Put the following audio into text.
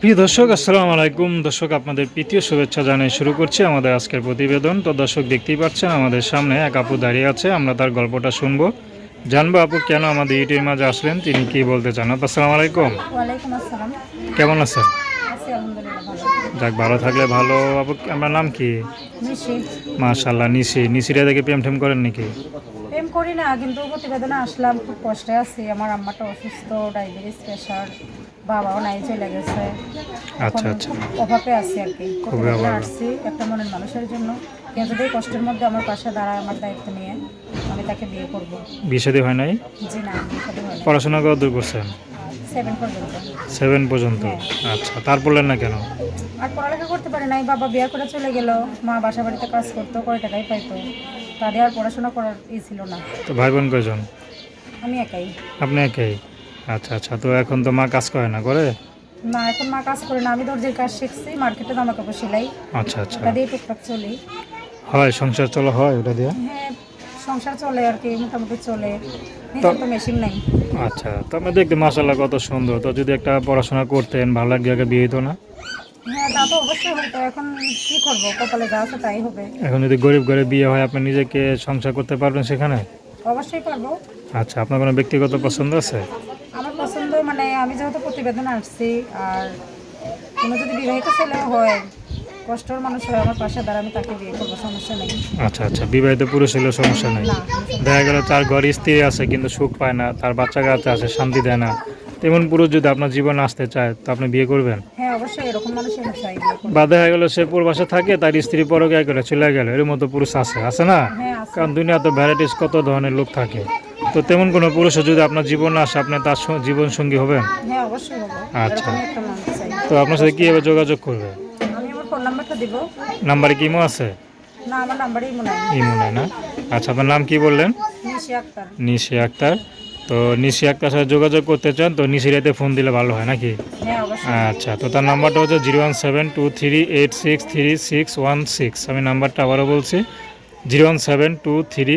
প্রিয় দর্শক আসসালামু আলাইকুম। দর্শক আপনাদের প্রীতীয় শুভেচ্ছা জানিয়ে শুরু করছি আমাদের আজকের প্রতিবেদন। তো দর্শক দেখতেই পাচ্ছেন আমাদের সামনে এক আপু দাঁড়িয়ে আছে। আমরা তার গল্পটা শুনব। জানব আপু কেন আমাদের ইউটিউবের মাঝে আসলেন? তিনি কি বলতে চান? আপু আসসালামু আলাইকুম। কেমন আছেন? যাক ভালো থাকলে ভালো। আপু আমার নাম কি? মাশাল্লাহ নিশি। নিশিরা দেখে প্রেম ঠেম করেন নাকি? প্রেম করি না কিন্তু প্রতিবেদনে আসলাম খুব কষ্টে আছি। আমার আম্মাটা অসুস্থ ডায়াবেটিস প্রেশার। বাবাও নাই চলে গেছে। আচ্ছা আচ্ছা। অভাবে আছি আর কি। আসছি একটা মনের মানুষের জন্য। এই কষ্টের মধ্যে আমার পাশে দাঁড়ায় আমার দায়িত্ব নিয়ে আমি তাকে বিয়ে করব। বিয়ে হয় নাই? জি না পড়াশোনা কত দূর করছেন? সেভেন পর্যন্ত। সেভেন পর্যন্ত? আচ্ছা তার বললেন না কেন? আর পড়ালেখা করতে পারে নাই বাবা বিয়ে করে চলে গেল। মা বাসা বাড়িতে কাজ করতো করে টাকাই পাইতো। তাদের আর পড়াশোনা করার ই ছিল না। তো ভাই বোন কয়জন? আমি একাই। আপনি একাই? আচ্ছা আচ্ছা তো এখন তো মা কাজ করে না করে না এখন মা কাজ করে না। আমি দর্জির কাজ শিখছি মার্কেটে জামা কাপড় সেলাই। আচ্ছা আচ্ছা। ওটা দিয়ে টুকটাক চলি। হয় সংসার চলো হয় ওটা দিয়ে? হ্যাঁ সংসার চলে আর কি মোটামুটি চলে। নিজের তো মেশিন নাই। আচ্ছা তো আমরা দেখতে মাসাল্লাহ কত সুন্দর। তো যদি একটা পড়াশোনা করতেন ভালো লাগবে আগে বিয়ে হতো না? হ্যাঁ তা তো অবশ্যই হতো এখন কি করব? কপালে যা আছে তাই হবে। এখন যদি গরিব ঘরে বিয়ে হয় আপনি নিজেকে সংসার করতে পারবেন সেখানে? অবশ্যই পারব। আচ্ছা আপনার কোনো ব্যক্তিগত পছন্দ আছে? মানে আমি যেহেতু প্রতিবেদন আসছি আর কোনো যদি বিবাহিত ছেলেও হয় কষ্টর মানুষ হয় আমার পাশে দাঁড়া আমি তাকে বিয়ে করব সমস্যা নেই। আচ্ছা আচ্ছা বিবাহিত পুরুষ হলেও সমস্যা নেই। দেখা গেল তার ঘরে স্ত্রী আছে কিন্তু সুখ পায় না তার বাচ্চা কাচ্চা আছে শান্তি দেয় না। তেমন পুরুষ যদি আপনার জীবনে আসতে চায় তো আপনি বিয়ে করবেন? হ্যাঁ অবশ্যই এরকম মানুষ আমি চাই বিয়ে করব। বা দেখা গেল সে পূর্বাসে থাকে তার স্ত্রী পরকে করে চলে গেল এর মতো পুরুষ আছে আছে না? হ্যাঁ আছে। কারণ দুনিয়াতে ভ্যারাইটিস কত ধরনের লোক থাকে। তো তেমন কোনো পুরুষও যদি আপনার জীবনে আসে আপনি তার জীবন সঙ্গী হবেন আচ্ছা। তো আপনার সাথে কীভাবে যোগাযোগ করবে? নাম্বারে আছে? নাম্বারেই মনে হয় ইমো নেই। না? আচ্ছা আপনার নাম কি বললেন? নিশি আক্তার। তো নিশি আক্তার সাথে যোগাযোগ করতে চান তো নিশিরাতে ফোন দিলে ভালো হয় নাকি? হ্যাঁ আচ্ছা তো তার নাম্বারটা হচ্ছে zero one seven two three eight six three six one six. আমি নাম্বারটা আবারও বলছি zero one seven two three